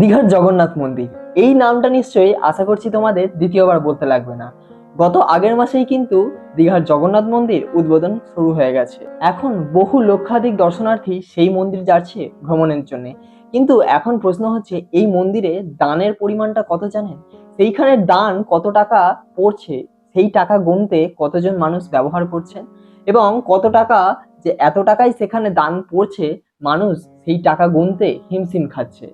দীঘার জগন্নাথ মন্দির। এই নামটা নিশ্চয়ই আশা করছি তোমাদের দ্বিতীয়বার বলতে লাগবে না। গত আগের মাসেই কিন্তু দীঘার জগন্নাথ মন্দির উদ্বোধন শুরু হয়ে গেছে। এখন বহু লক্ষাধিক দর্শনার্থী সেই মন্দির যাচ্ছে ভ্রমণের জন্য। কিন্তু এখন প্রশ্ন হচ্ছে, এই মন্দিরে দানের পরিমাণটা কত জানেন? সেইখানে দান কত টাকা পড়ছে? সেই টাকা গুনতে কতজন মানুষ ব্যবহার করছেন? এবং কত টাকা যে এত টাকাই সেখানে দান পড়ছে মানুষ সেই টাকা গুনতে হিমশিম খাচ্ছে?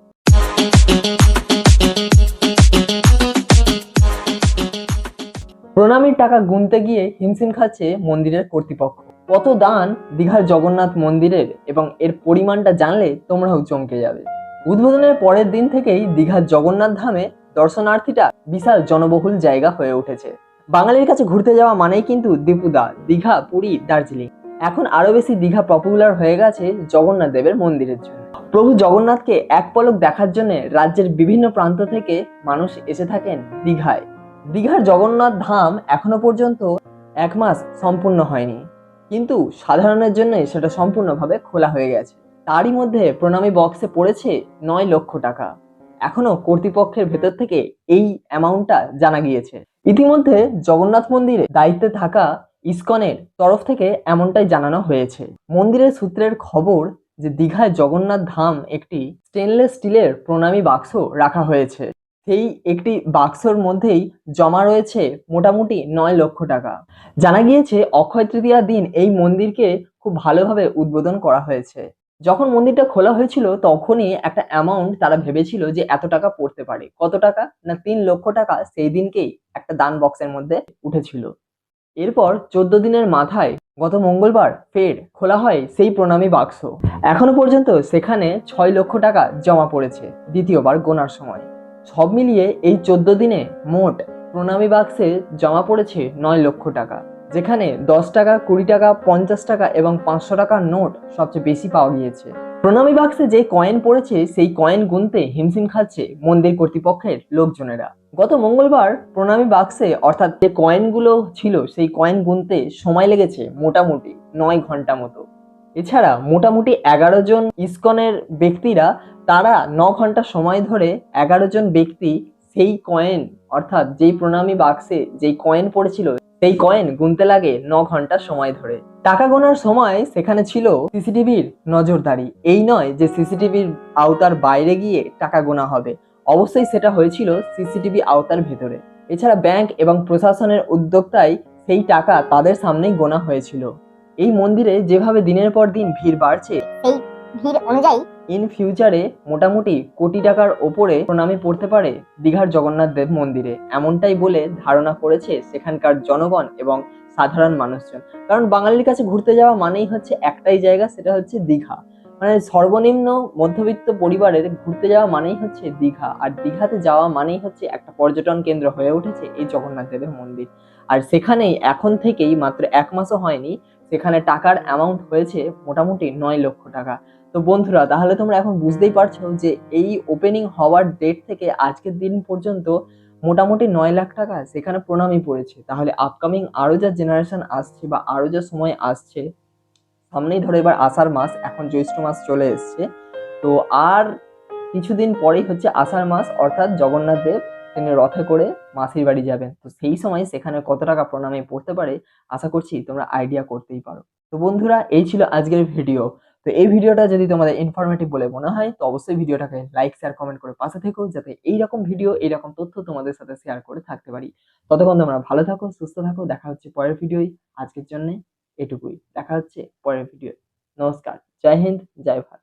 প্রণামীর টাকা গুনতে গিয়ে হিমশিম খাচ্ছে মন্দিরের কর্তৃপক্ষ। কত দান দীঘার জগন্নাথ মন্দিরের এবং এর পরিমাণটা জানলে তোমরাও চমকে যাবে। উদ্বোধনের পরের দিন থেকেই দীঘার জগন্নাথ ধামে দর্শনার্থীটা বিশাল জনবহুল জায়গা হয়ে উঠেছে। বাঙালির কাছে ঘুরতে যাওয়া মানেই কিন্তু দীপুদা, দীঘা, পুরী, দার্জিলিং। এখন আরও বেশি দীঘা পপুলার হয়ে গেছে জগন্নাথ দেবের মন্দিরের জন্য। প্রভু জগন্নাথকে এক পলক দেখার জন্য রাজ্যের বিভিন্ন প্রান্ত থেকে মানুষ এসে থাকেন দীঘায়। দীঘার জগন্নাথ ধাম এখনও পর্যন্ত এক মাস সম্পূর্ণ হয়নি। কিন্তু সাধারণের জন্য সেটা সম্পূর্ণভাবে খোলা হয়ে গেছে। তারই মধ্যে প্রণামী বক্সে পড়েছে নয় লক্ষ টাকা। এখনও কর্তৃপক্ষের ভেতর থেকে এই অ্যামাউন্টটা জানা গিয়েছে। ইতিমধ্যে জগন্নাথ মন্দিরে দায়িত্বে থাকা ইসকনের তরফ থেকে এমনটাই জানানো হয়েছে। মন্দিরের সূত্রের খবর যে দীঘায় জগন্নাথ ধাম একটি স্টেনলেস স্টিলের প্রণামী বাক্স রাখা হয়েছে। সেই একটি বাক্সর মধ্যেই জমা রয়েছে মোটামুটি নয় লক্ষ টাকা। জানা গিয়েছে, অক্ষয় তৃতীয়ার দিন এই মন্দিরকে খুব ভালোভাবে উদ্বোধন করা হয়েছে। যখন মন্দিরটা খোলা হয়েছিল, তখনই একটা অ্যামাউন্ট তারা ভেবেছিল যে এত টাকা পড়তে পারে। কত টাকা না তিন লক্ষ টাকা সেই দিনকেই একটা দান বক্সের মধ্যে উঠেছিল। এরপর চোদ্দ দিনের মাথায় গত মঙ্গলবার ফের খোলা হয় সেই প্রণামী বাক্স। এখনও পর্যন্ত সেখানে ছয় লক্ষ টাকা জমা পড়েছে, দ্বিতীয়বার গোনার সময়। সব মিলিয়ে এই চোদ্দ দিনে মোট প্রণামী বাক্সে জমা পড়েছে নয় লক্ষ টাকা, যেখানে দশ টাকা, কুড়ি টাকা, পঞ্চাশ টাকা এবং পাঁচশো টাকার নোট সবচেয়ে বেশি পাওয়া গিয়েছে। প্রণামী বাক্সে যে কয়েন পড়েছে, সেই কয়েন গুনতে হিমশিম খাচ্ছে মন্দির কর্তৃপক্ষের লোকজনেরা। গত মঙ্গলবার প্রণামী বাক্সে, অর্থাৎ যে কয়েনগুলো ছিল, সেই কয়েন গুনতে সময় লেগেছে মোটামুটি নয় ঘণ্টা মতো। এছাড়া মোটামুটি এগারো জন ইসকনের ব্যক্তিরা, তারা ন ঘণ্টা সময় ধরে এগারো জন ব্যক্তি সেই কয়েন, অর্থাৎ যেই প্রণামী বাক্সে যেই কয়েন পড়েছিল, সেই কয়েন গুনতে লাগে ন ঘণ্টা সময় ধরে। টাকা গোনার সময় সেখানে ছিল সিসিটিভির নজরদারি। এই নয় যে সিসিটিভির আওতার বাইরে গিয়ে টাকা গোনা হবে। অবশ্যই সেটা হয়েছিল সিসিটিভি আওতার ভেতরে। এছাড়া ব্যাংক এবং প্রশাসনের উদ্যোক্তায় সেই টাকা তাদের সামনেই গোনা হয়েছিল। এই মন্দিরে যেভাবে দিনের পর দিন ভিড় বাড়ছে সেই ভিড় অনুযায়ী ইন ফিউচারে মোটামুটি কোটি টাকার ওপরে প্রণামী পড়তে পারে দীঘার জগন্নাথ দেব মন্দিরে। এমনটাই বলে ধারণা করেছে সেখানকার জনগণ এবং সাধারণ মানুষজন। কারণ বাঙালির কাছে ঘুরতে যাওয়া মানেই হচ্ছে একটাই জায়গা, সেটা হচ্ছে দীঘা। মানে সর্বনিম্ন মধ্যবিত্ত পরিবারের ঘুরতে যাওয়া মানেই হচ্ছে দীঘা। আর দীঘাতে যাওয়া মানেই হচ্ছে একটা পর্যটন কেন্দ্র হয়ে উঠেছে এই জগন্নাথ দেবের মন্দির। আর সেখানেই এখন থেকেই মাত্র এক মাসও হয়নি, সেখানে টাকার অ্যামাউন্ট হয়েছে মোটামুটি নয় লক্ষ টাকা। তো বন্ধুরা, তাহলে তোমরা এখন বুঝতেই পারছ যে এই ওপেনিং হওয়ার ডেট থেকে আজকের দিন পর্যন্ত মোটামুটি নয় লাখ টাকা সেখানে প্রণামই পড়েছে। তাহলে আপকামিং আরও যা জেনারেশন আসছে বা আরও যা সময় আসছে, সামনেই ধরো এবার আষাঢ় মাস, এখন জ্যৈষ্ঠ মাস চলে এসছে। তো আর কিছুদিন পরেই হচ্ছে আষাঢ় মাস, অর্থাৎ জগন্নাথ দেব তিনি রথে করে মাসির বাড়ি যাবেন। তো সেই সময় সেখানে কত টাকা প্রণামী পড়তে পারে, আশা করছি তোমরা আইডিয়া করতেই পারো। তো বন্ধুরা, এই ছিল আজকের ভিডিও তো এই ভিডিওটা যদি তোমাদের ইনফরমেটিভ বলে মনে হয়, তো অবশ্যই ভিডিওটাকে লাইক শেয়ার কমেন্ট করে পাশে থেকো, যাতে এইরকম ভিডিও এইরকম তথ্য তোমাদের সাথে শেয়ার করে থাকতে পারি। ততক্ষণ তোমরা ভালো থাকো, সুস্থ থাকো, দেখা হচ্ছে পরের ভিডিওই আজকের জন্য এটুকুই। দেখা হচ্ছে পরের ভিডিও নমস্কার। জয় হিন্দ, জয় ভারত।